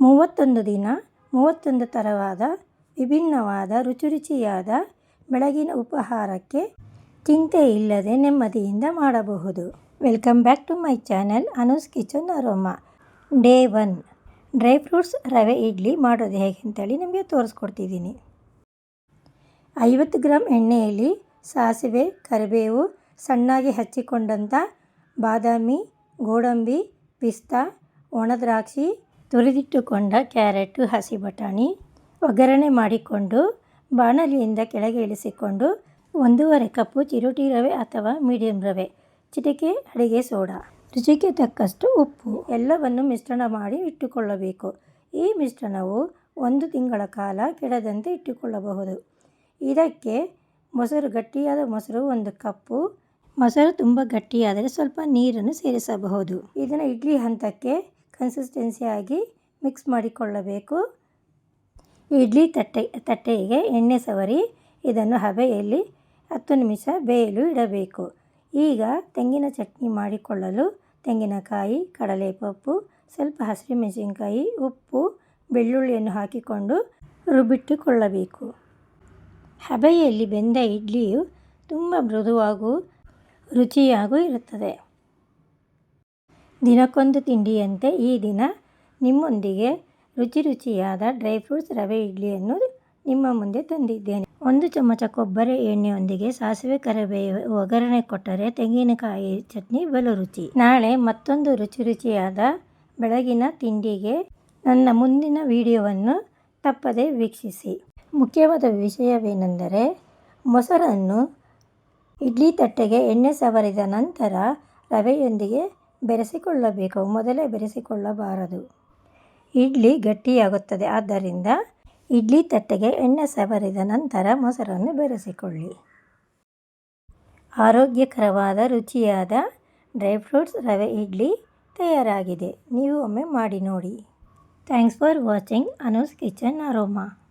ಮೂವತ್ತೊಂದು ದಿನ, ಮೂವತ್ತೊಂದು ಥರವಾದ ವಿಭಿನ್ನವಾದ ರುಚಿ ರುಚಿಯಾದ ಬೆಳಗಿನ ಉಪಹಾರಕ್ಕೆ ಚಿಂತೆ ಇಲ್ಲದೆ ನೆಮ್ಮದಿಯಿಂದ ಮಾಡಬಹುದು. Welcome back to my channel Anu's kitchen aroma. Day one, dry fruits ರವೆ ಇಡ್ಲಿ ಮಾಡೋದು ಹೇಗೆ ಅಂತೇಳಿ ನಿಮಗೆ ತೋರಿಸ್ಕೊಡ್ತಿದ್ದೀನಿ. ಐವತ್ತು ಗ್ರಾಮ್ ಎಣ್ಣೆಯಲ್ಲಿ ಸಾಸಿವೆ, ಕರಿಬೇವು, ಸಣ್ಣಾಗಿ ಹಚ್ಚಿಕೊಂಡಂಥ ಬಾದಾಮಿ, ಗೋಡಂಬಿ, ಪಿಸ್ತಾ ಒಣದ್ರಾಕ್ಷಿ ತುರಿದಿಟ್ಟುಕೊಂಡ ಕ್ಯಾರೆಟು, ಹಸಿ ಬಟಾಣಿ ಒಗ್ಗರಣೆ ಮಾಡಿಕೊಂಡು ಬಾಣಲಿಯಿಂದ ಕೆಳಗೆ ಇಳಿಸಿಕೊಂಡು ಒಂದೂವರೆ ಕಪ್ಪು ಚಿರೋಟಿ ರವೆ ಅಥವಾ ಮೀಡಿಯಂ ರವೆ, ಚಿಟಿಕೆ, ಅಡುಗೆ ಸೋಡಾ. ರುಚಿಗೆ ತಕ್ಕಷ್ಟು ಉಪ್ಪು, ಎಲ್ಲವನ್ನು ಮಿಶ್ರಣ ಮಾಡಿ ಇಟ್ಟುಕೊಳ್ಳಬೇಕು. ಈ ಮಿಶ್ರಣವು ಒಂದು ತಿಂಗಳ ಕಾಲ ಕೆಡದಂತೆ ಇಟ್ಟುಕೊಳ್ಳಬಹುದು. ಇದಕ್ಕೆ ಮೊಸರು ಗಟ್ಟಿಯಾದ ಮೊಸರು ಒಂದು ಕಪ್ಪು, ಮೊಸರು ತುಂಬ ಗಟ್ಟಿಯಾದರೆ ಸ್ವಲ್ಪ ನೀರನ್ನು ಸೇರಿಸಬಹುದು. ಇದನ್ನು ಇಡ್ಲಿ ಹಂತಕ್ಕೆ ಕನ್ಸಿಸ್ಟೆನ್ಸಿಯಾಗಿ ಮಿಕ್ಸ್ ಮಾಡಿಕೊಳ್ಳಬೇಕು. ಇಡ್ಲಿ ತಟ್ಟೆ, ತಟ್ಟೆಗೆ ಎಣ್ಣೆ ಸವರಿ ಇದನ್ನು ಹಬೆಯಲ್ಲಿ ಹತ್ತು ನಿಮಿಷ ಬೇಯಲು ಇಡಬೇಕು. ಈಗ ತೆಂಗಿನ ಚಟ್ನಿ ಮಾಡಿಕೊಳ್ಳಲು ತೆಂಗಿನಕಾಯಿ, ಕಡಲೆಪಪ್ಪು, ಸ್ವಲ್ಪ ಹಸಿಮೆಣಸಿನಕಾಯಿ, ಉಪ್ಪು, ಬೆಳ್ಳುಳ್ಳಿಯನ್ನು ಹಾಕಿಕೊಂಡು ರುಬ್ಬಿಟ್ಟುಕೊಳ್ಳಬೇಕು. ಹಬೆಯಲ್ಲಿ ಬೆಂದ ಇಡ್ಲಿಯು ತುಂಬ ಮೃದುವಾಗೂ ರುಚಿಯಾಗೂ ಇರುತ್ತದೆ. ದಿನಕ್ಕೊಂದು ತಿಂಡಿಯಂತೆ ಈ ದಿನ ನಿಮ್ಮೊಂದಿಗೆ ರುಚಿ ರುಚಿಯಾದ ಡ್ರೈ ಫ್ರೂಟ್ಸ್ ರವೆ ಇಡ್ಲಿಯನ್ನು ನಿಮ್ಮ ಮುಂದೆ ತಂದಿದ್ದೇನೆ. ಒಂದು ಚಮಚ ಕೊಬ್ಬರಿ ಎಣ್ಣೆಯೊಂದಿಗೆ ಸಾಸಿವೆ ಕರಿಬೇವು ಒಗ್ಗರಣೆ ಕೊಟ್ಟರೆ ತೆಂಗಿನಕಾಯಿ ಚಟ್ನಿ ಬಲು ರುಚಿ. ನಾಳೆ ಮತ್ತೊಂದು ರುಚಿ ರುಚಿಯಾದ ಬೆಳಗಿನ ತಿಂಡಿಗೆ ನನ್ನ ಮುಂದಿನ ವಿಡಿಯೋವನ್ನು ತಪ್ಪದೆ ವೀಕ್ಷಿಸಿ. ಮುಖ್ಯವಾದ ವಿಷಯವೇನೆಂದರೆ, ಮೊಸರನ್ನು ಇಡ್ಲಿ ತಟ್ಟೆಗೆ ಎಣ್ಣೆ ಸವರಿದ ನಂತರ ರವೆಯೊಂದಿಗೆ ಬೆರೆಸಿಕೊಳ್ಳಬೇಕು, ಮೊದಲೇ ಬೆರೆಸಿಕೊಳ್ಳಬಾರದು. ಇಡ್ಲಿ ಗಟ್ಟಿಯಾಗುತ್ತದೆ, ಆದ್ದರಿಂದ ಇಡ್ಲಿ ತಟ್ಟೆಗೆ ಎಣ್ಣೆ ಸವರಿದ ನಂತರ ಮೊಸರನ್ನು ಬೆರೆಸಿಕೊಳ್ಳಿ. ಆರೋಗ್ಯಕರವಾದ, ರುಚಿಯಾದ ಡ್ರೈ ಫ್ರೂಟ್ಸ್ ರವೆ ಇಡ್ಲಿ ತಯಾರಾಗಿದೆ. ನೀವು ಒಮ್ಮೆ ಮಾಡಿ ನೋಡಿ. Thanks for watching Anu's kitchen aroma.